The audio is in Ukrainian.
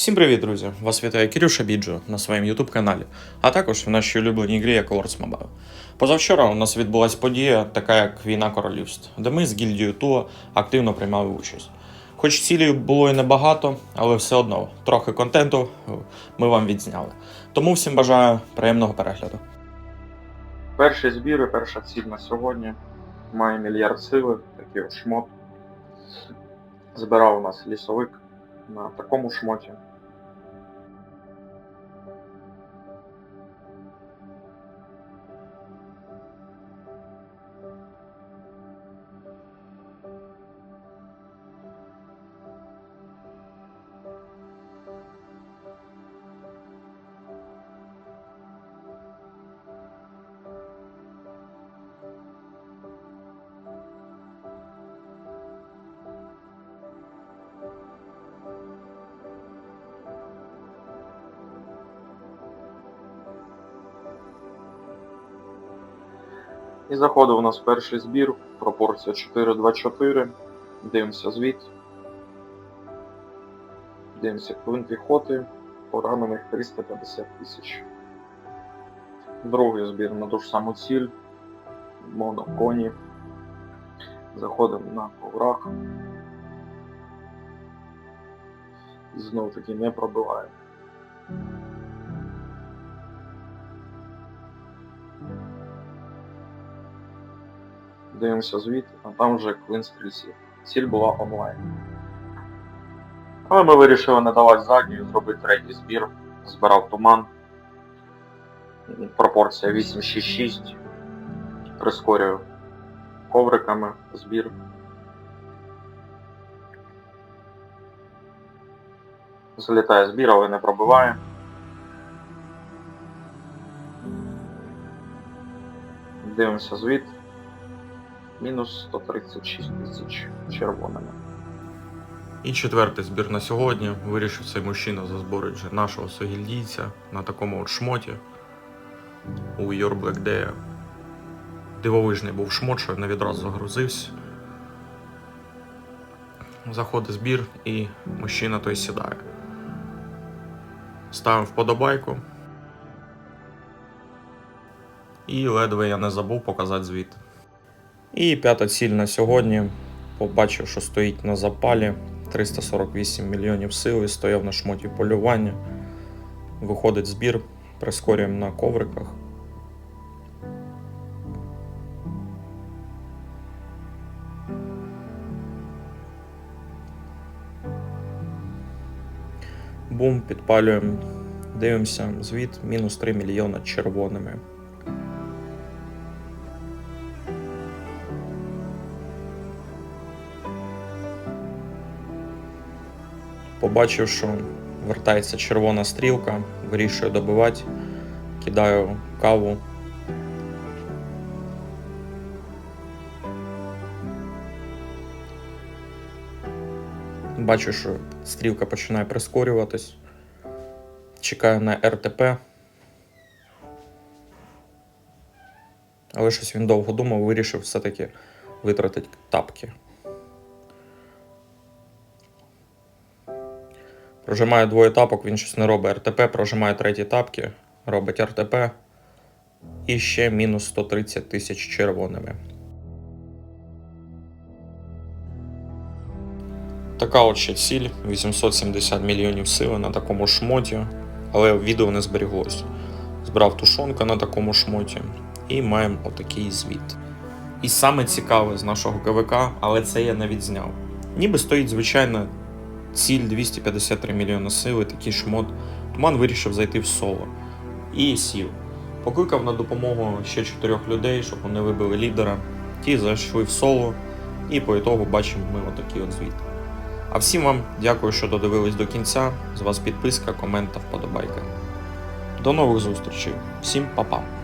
Всім привіт, друзі! Вас вітає Кирюша Біджо на своєму YouTube каналі, а також в нашій улюбленій грі як Lords Mobile. Позавчора у нас відбулася подія, така як Війна королівств, де ми з гільдією Туа активно приймали участь. Хоч цілі було і небагато, але все одно трохи контенту ми вам відзняли. Тому всім бажаю приємного перегляду. Перший збір і перша ціль на сьогодні. Має мільярд сили, такий от шмот. Збирав у нас лісовик на такому шмоті. І заходив у нас перший збір, пропорція 4-2-4. Дивимося звіт. Дивимося клин піхоти, поранених 350 тисяч. Другий збір на ту ж саму ціль. Моноконі. Заходимо на коврах. І знов таки не пробиває. Дивимося звіт, а там вже клин стрільців. Ціль була онлайн. Але ми вирішили не давати задню, зробити третій збір. Збирав туман. Пропорція 8-6-6. Прискорюю ковриками збір. Залітає збір, але не пробиває. Дивимося звіт. Мінус 136 тисяч червоними. І четвертий збір на сьогодні. Вирішив цей мужчина зазборити вже нашого согільдійця на такому от шмоті у Your Black Day. Дивовижний був шмот, що не відразу загрузився. Заходить збір і мужчина той сідає. Ставимо вподобайку. І ледве я не забув показати звіт. І п'ята ціль на сьогодні. Побачив, що стоїть на запалі 348 мільйонів сили, стояв на шмоті полювання. Виходить збір, прискорюємо на ковриках. Бум, підпалюємо. Дивимося, звіт мінус 3 мільйона червоними. Побачив, що вертається червона стрілка, вирішую добивати, кидаю каву. Бачу, що стрілка починає прискорюватись. Чекаю на РТП. Але щось він довго думав, вирішив все-таки витратити тапки. Прожимаю двоє тапок, він щось не робить РТП, прожимаю треті тапки, робить РТП. І ще мінус 130 тисяч червоними. Така от ще ціль 870 мільйонів сили на такому шмоті, але відео не зберіглось. Збрав тушонка на такому шмоті і маємо отакий звіт. І саме цікаве з нашого КВК, але це я не відзняв. Ніби стоїть звичайна ціль 253 мільйони сили, такий шмот. Туман вирішив зайти в соло і сів. Покликав на допомогу ще чотирьох людей, щоб вони вибили лідера. Ті зайшли в соло, і по ітогу бачимо ми отакий от звіт. А всім вам дякую, що додивились до кінця. З вас підписка, комент та вподобайка. До нових зустрічей. Всім па-па!